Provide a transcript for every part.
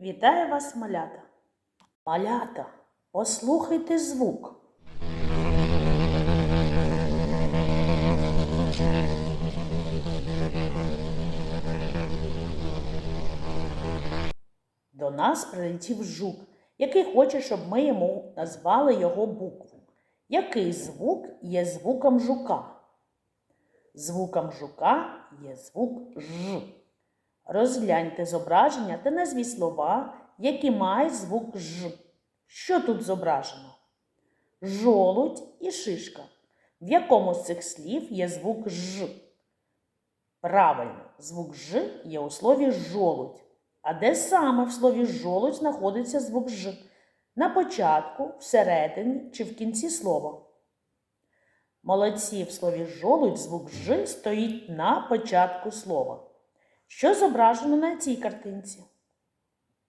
Вітаю вас, малята. Малята, послухайте звук. До нас прилетів жук, який хоче, щоб ми йому назвали його букву. Який звук є звуком жука? Звуком жука є звук Ж. Розгляньте зображення та назвіть слова, які мають звук Ж. Що тут зображено? Жолудь і шишка. В якому з цих слів є звук Ж? Правильно, звук Ж є у слові жолудь. А де саме в слові жолудь знаходиться звук Ж? На початку, всередині чи в кінці слова? Молодці в слові жолудь звук Ж стоїть на початку слова. Що зображено на цій картинці?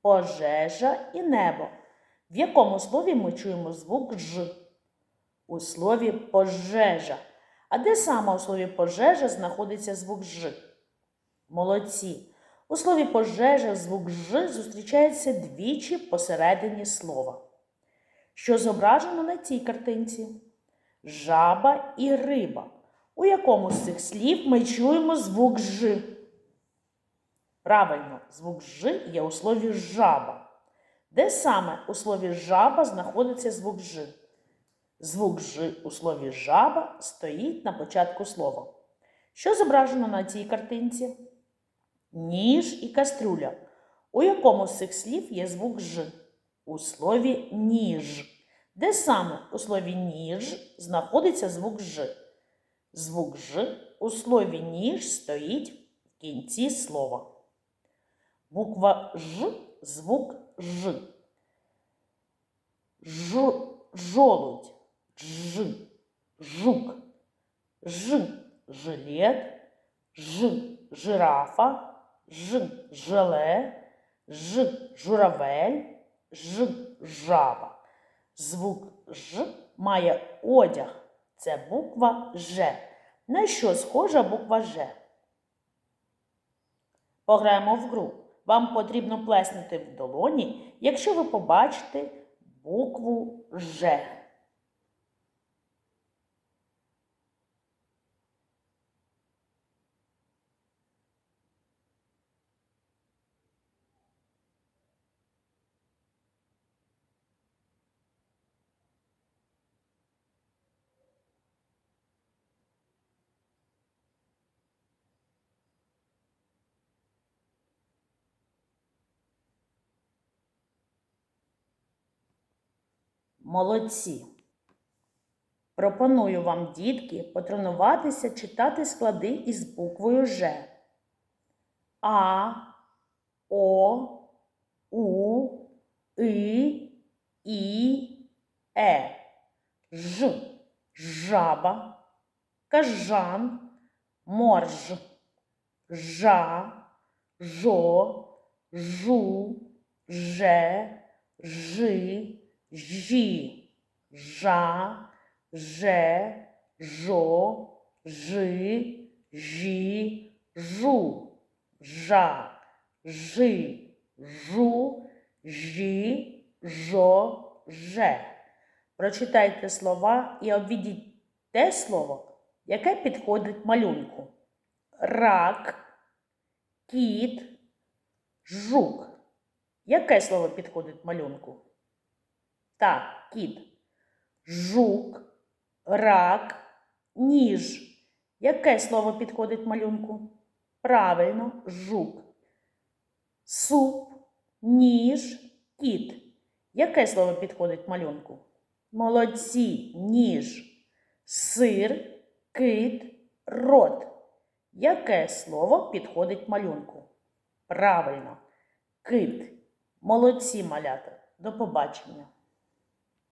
Пожежа і небо. В якому слові ми чуємо звук Ж? У слові пожежа. А де саме у слові пожежа знаходиться звук Ж? Молодці. У слові пожежа звук Ж зустрічається двічі посередині слова. Що зображено на цій картинці? Жаба і риба. У якому з цих слів ми чуємо звук Ж? Правильно, звук Ж є у слові жаба. Де саме у слові жаба знаходиться звук Ж? Звук Ж у слові жаба стоїть на початку слова. Що зображено на цій картинці? Ніж і кастрюля. У якому з цих слів є звук Ж? У слові ніж. Де саме у слові ніж знаходиться звук Ж? Звук Ж у слові ніж стоїть в кінці слова. Буква Ж звук Ж. Ж жолудь, Ж, жук, Ж жилет, Ж жирафа, Ж желе, Ж журавель, Ж жаба. Звук Ж має одяг. Це буква Ж. На що схожа буква Ж? Пограємо в гру. Вам потрібно плеснути в долоні, якщо ви побачите букву Ж. Молодці. Пропоную вам, дітки, потренуватися читати склади із буквою Ж. А, О, У, И, І, Е. Ж. Жаба, кажан, морж, жа, жо, жу, же, жи, жі, жа, же, жо, жи, жі, жу, жа, жи, жу, жі, жо, же. Прочитайте слова і обведіть те слово, яке підходить малюнку. Рак, кіт, жук. Яке слово підходить малюнку? Так, кіт. Жук, рак, ніж. Яке слово підходить малюнку? Правильно, жук. Суп, ніж, кіт. Яке слово підходить малюнку? Молодці, ніж. Сир, кит, рот. Яке слово підходить малюнку? Правильно, кит. Молодці малята. До побачення.